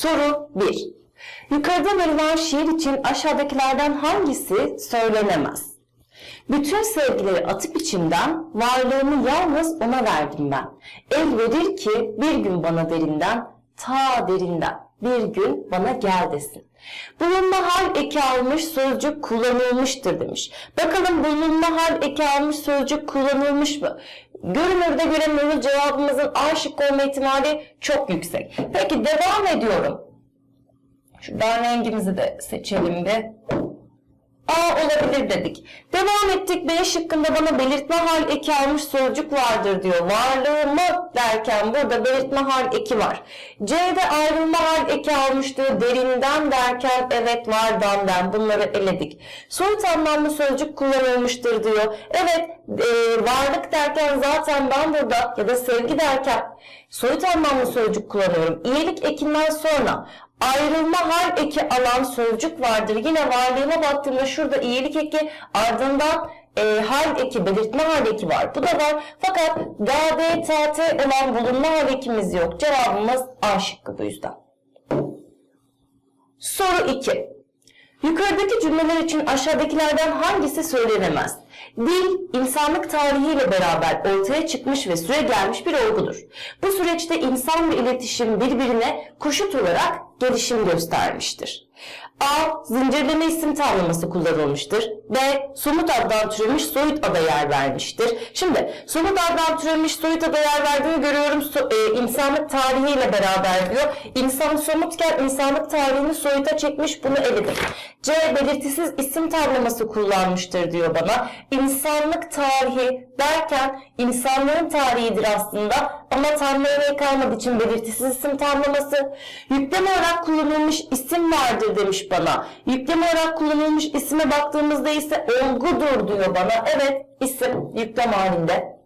Soru 1. Yukarıda verilen şiir için aşağıdakilerden hangisi söylenemez? Bütün sevgileri atıp içimden, varlığımı yalnız ona verdim ben. El verir ki bir gün bana derinden, ta derinden bir gün bana gel desin. Bulunma hal eki almış sözcük kullanılmıştır demiş. Bakalım bulunma hal eki almış sözcük kullanılmış mı? Görünürde göremiyoruz cevabımızın A şıkkı olma ihtimali çok yüksek. Peki devam ediyorum. Şuradan rengimizi de seçelim bir. A olabilir dedik. Devam ettik. B şıkkında bana belirtme hal eki almış sözcük vardır diyor. Varlığımı derken burada belirtme hal eki var. C'de ayrılma hal eki almıştır. Derinden derken evet vardan den bunları eledik. Soyut anlamlı sözcük kullanılmıştır diyor. Evet e, varlık derken zaten ben burada ya da sevgi derken soyut anlamlı sözcük kullanıyorum. İyilik ekinden sonra ayrılma hal eki alan sözcük vardır. Yine varlığıma baktığımda şurada iyilik eki ardından e, hal eki, belirtme hal eki var. Bu da var. Fakat G, B, T, T olan bulunma hal ekimiz yok. Cevabımız A şıkkı bu yüzden. Soru 2. Yukarıdaki cümleler için aşağıdakilerden hangisi söylenemez? Dil, insanlık tarihiyle beraber ortaya çıkmış ve süre gelmiş bir olgudur. Bu süreçte insan ve iletişim birbirine koşut olarak gelişim göstermiştir. A. Zincirleme isim tamlaması kullanılmıştır. B. Somut addan türemiş soyut ada yer vermiştir. Şimdi somut addan türemiş soyut ada yer verdiğini görüyorum. So, e, insanlık tarihiyle beraber diyor. İnsan somutken insanlık tarihini soyuta çekmiş bunu eledim. C. Belirtisiz isim tamlaması kullanmıştır diyor bana. İnsanlık tarihi derken insanlığın tarihidir aslında ama tamlamaya kalmadığı için belirtisiz isim tamlaması. Yükleme olarak kullanılmış isim vardır demiş bana. Yükleme olarak kullanılmış isime baktığımızda ise olgudur diyor bana. Evet isim yüklem halinde.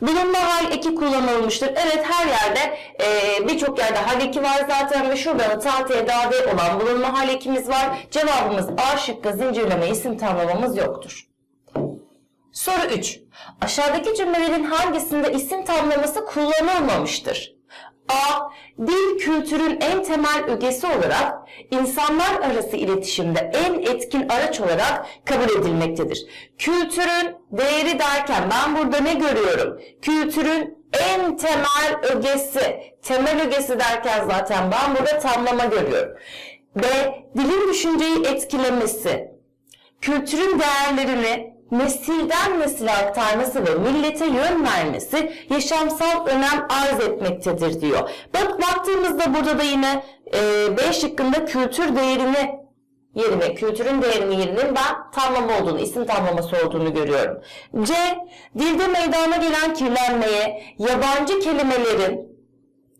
Bulunma hal eki kullanılmıştır. Evet her yerde e, birçok yerde hal eki var zaten ve şurada da tahtaya dade olan bulunma hal ekimiz var. Cevabımız A şıkkı zincirleme isim tamlamamız yoktur. Soru 3. Aşağıdaki cümlelerin hangisinde isim tamlaması kullanılmamıştır? A. Dil kültürün en temel ögesi olarak insanlar arası iletişimde en etkin araç olarak kabul edilmektedir. Kültürün değeri derken ben burada ne görüyorum? Kültürün en temel ögesi, temel ögesi derken zaten ben burada tamlama görüyorum. B. Dilin düşünceyi etkilemesi, kültürün değerlerini nesilden nesile aktarması ve millete yön vermesi yaşamsal önem arz etmektedir diyor. Bak baktığımızda burada da yine e, B şıkkında kültür değerini yerine, kültürün değerini yerinin ben tamlama olduğunu, isim tamlaması olduğunu görüyorum. C. Dilde meydana gelen kirlenmeye, yabancı kelimelerin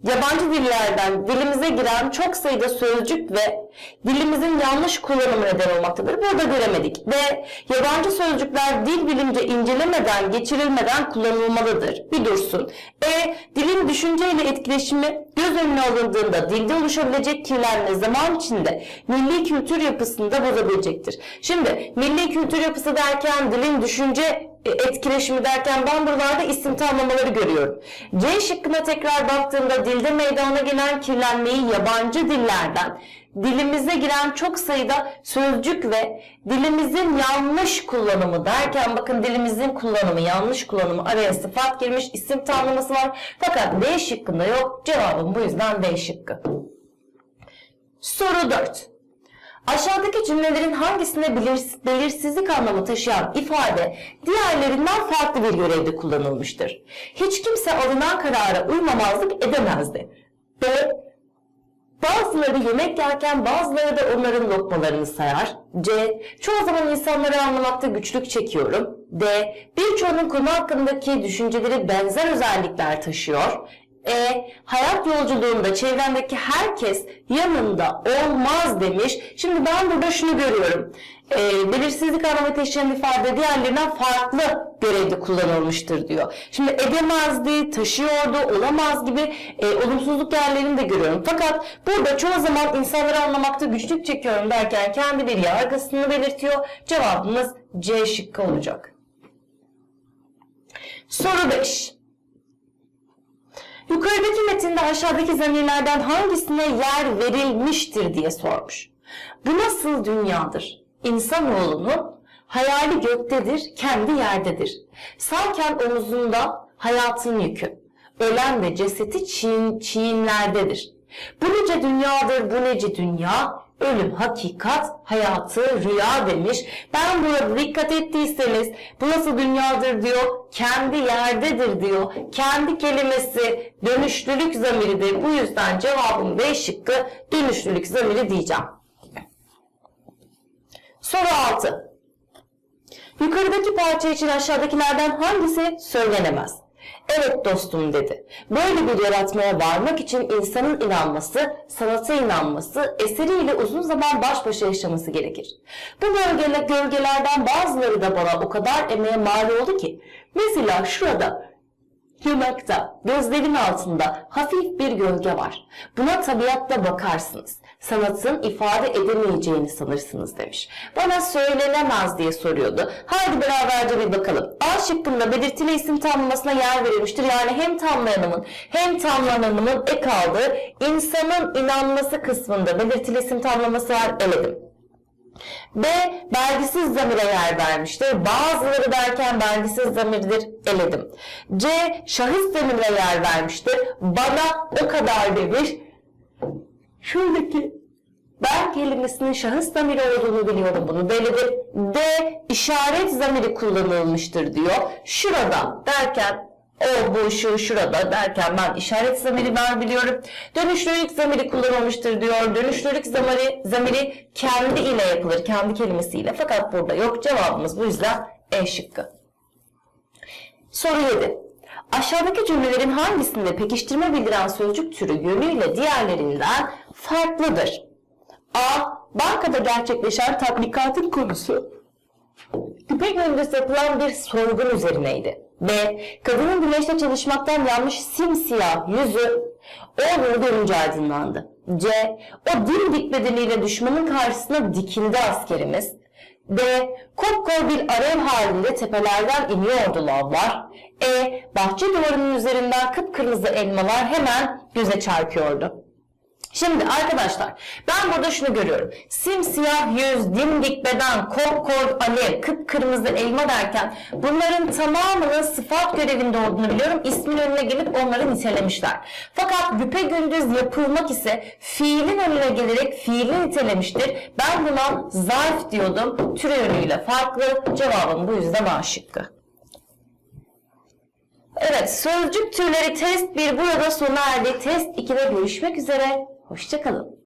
Yabancı dillerden dilimize giren çok sayıda sözcük ve dilimizin yanlış kullanımı neden olmaktadır. Burada göremedik. Ve yabancı sözcükler dil bilimce incelemeden, geçirilmeden kullanılmalıdır. Bir dursun. E. Dilin düşünceyle etkileşimi göz önüne alındığında dilde oluşabilecek kirlenme zaman içinde milli kültür yapısını da bozabilecektir. Şimdi milli kültür yapısı derken dilin düşünce etkileşimi derken ben buralarda isim tamlamaları görüyorum. C şıkkına tekrar baktığımda dilde meydana gelen kirlenmeyi yabancı dillerden dilimize giren çok sayıda sözcük ve dilimizin yanlış kullanımı derken bakın dilimizin kullanımı yanlış kullanımı araya sıfat girmiş isim tamlaması var. Fakat D şıkkında yok. Cevabım bu yüzden D şıkkı. Soru 4. Aşağıdaki cümlelerin hangisinde belir- belirsizlik anlamı taşıyan ifade diğerlerinden farklı bir görevde kullanılmıştır? Hiç kimse alınan karara uymamazlık edemezdi. B. Bazıları yemek yerken bazıları da onların lokmalarını sayar. C. Çoğu zaman insanları anlamakta güçlük çekiyorum. D. Birçoğunun konu hakkındaki düşünceleri benzer özellikler taşıyor. E. Hayat yolculuğunda çevrendeki herkes yanında olmaz demiş. Şimdi ben burada şunu görüyorum. E, belirsizlik taşıyan ifade diğerlerinden farklı görevde kullanılmıştır diyor. Şimdi edemezdi, taşıyordu, olamaz gibi e, olumsuzluk yerlerini de görüyorum. Fakat burada çoğu zaman insanları anlamakta güçlük çekiyorum derken kendi bir yargısını belirtiyor. Cevabımız C şıkkı olacak. Soru 5. Yukarıdaki metinde aşağıdaki zamirlerden hangisine yer verilmiştir diye sormuş. Bu nasıl dünyadır? İnsanoğlunun hayali göktedir, kendi yerdedir. Sağken omuzunda hayatın yükü. Ölen ve cesedi çiğin, çiğinlerdedir. Bu nece dünyadır, bu nece dünya, ölüm hakikat, hayatı rüya demiş. Ben burada dikkat ettiyseniz bu nasıl dünyadır diyor, kendi yerdedir diyor. Kendi kelimesi dönüşlülük zamiridir. Bu yüzden cevabım B şıkkı dönüşlülük zamiri diyeceğim. Soru 6. Yukarıdaki parça için aşağıdakilerden hangisi söylenemez? Evet dostum dedi. Böyle bir yaratmaya varmak için insanın inanması, sanata inanması, eseriyle uzun zaman baş başa yaşaması gerekir. Bu gölgele, gölgelerden bazıları da bana o kadar emeğe mal oldu ki. Mesela şurada Yanakta, gözlerin altında hafif bir gölge var. Buna tabiatta bakarsınız. Sanatın ifade edemeyeceğini sanırsınız demiş. Bana söylenemez diye soruyordu. Haydi beraberce bir bakalım. A şıkkında belirtili isim tamlamasına yer verilmiştir. Yani hem tamlayanımın hem tamlananımın ek aldığı insanın inanması kısmında belirtili isim tamlaması var eledim. B. Belgisiz zamire yer vermiştir. Bazıları derken belgisiz zamirdir. Eledim. C. Şahıs zamire yer vermiştir. Bana o kadar demiş. Şuradaki ben kelimesinin şahıs zamiri olduğunu biliyorum bunu belirtir. D. işaret zamiri kullanılmıştır diyor. Şurada derken o, bu, şu, şurada derken ben işaret zamiri var biliyorum. Dönüşlülük zamiri kullanılmıştır diyor. Dönüşlülük zamiri, zamiri kendi ile yapılır, kendi kelimesiyle. Fakat burada yok. Cevabımız bu yüzden E şıkkı. Soru 7. Aşağıdaki cümlelerin hangisinde pekiştirme bildiren sözcük türü yönüyle diğerlerinden farklıdır? A. Bankada gerçekleşen tatbikatın konusu Güpe gündüz yapılan bir sorgun üzerineydi. B. Kadının güneşte çalışmaktan yanmış simsiyah yüzü oğlunu görünce aydınlandı. C. O dimdik bedeniyle düşmanın karşısına dikildi askerimiz. D. Kopkor bir alev halinde tepelerden iniyordu lavlar. E. Bahçe duvarının üzerinden kıpkırmızı elmalar hemen göze çarpıyordu. Şimdi arkadaşlar ben burada şunu görüyorum. Simsiyah yüz, dimdik beden, kopkor, alev, kıpkırmızı elma derken bunların tamamının sıfat görevinde olduğunu biliyorum. İsmin önüne gelip onları nitelemişler. Fakat güpe gündüz yapılmak ise fiilin önüne gelerek fiili nitelemiştir. Ben buna zarf diyordum. Türe yönüyle farklı. Cevabım bu yüzden A şıkkı. Evet, sözcük türleri test 1 burada sona erdi. Test 2'de görüşmek üzere. Hoşçakalın.